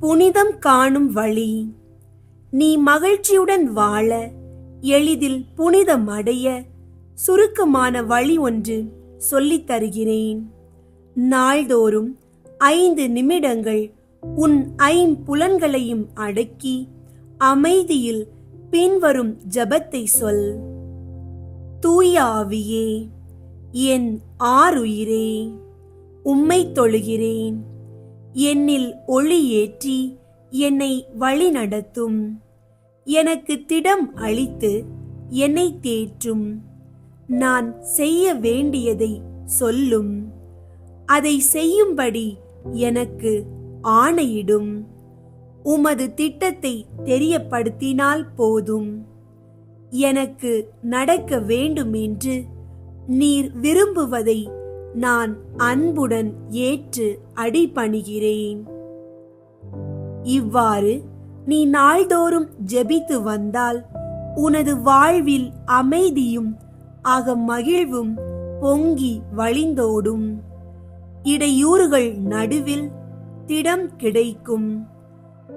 புனிதம் காணும் வழி. நீ மகிழ்ச்சியுடன் வாழ எளிதில் புனிதம் அடைய சுருக்கமான வழி ஒன்று சொல்லித் தருகிறேன். நாள்தோறும் ஐந்து நிமிடங்கள் உன் ஐம்புலன்களையும் அடக்கி அமைதியில் பின்வரும் ஜபத்தை சொல். தூய ஆவியே என் ஆறுயிரே உம்மை தொழுகிறேன். என்னில் ஒளி ஏற்றி என்னை வழிநடத்தும். எனக்கு திடம் அளித்து என்னை தேற்றும். நான் செய்ய வேண்டியதை சொல்லும். அதை செய்யும்படி எனக்கு ஆணையிடும். உமது திட்டத்தை தெரியப்படுத்தினால் போதும். எனக்கு நடக்க வேண்டும் என்று நீர் விரும்புவதை நான் அன்புடன் ஏற்று அடிபணிகிறேன். இவ்வாறு நீ நாள்தோறும் ஜெபித்து வந்தால் உனது வாழ்வில் அமைதியும் ஆக மகிழ்வும் பொங்கி வழிந்தோடும். இடையூறுகள் நடுவில் திடம் கிடைக்கும்.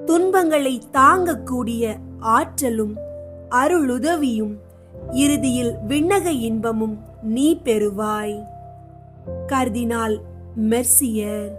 துன்பங்களை தாங்கக்கூடிய ஆற்றலும் அருளுதவியும் இறுதியில் விண்ணக இன்பமும் நீ பெறுவாய். Cardinal Mercier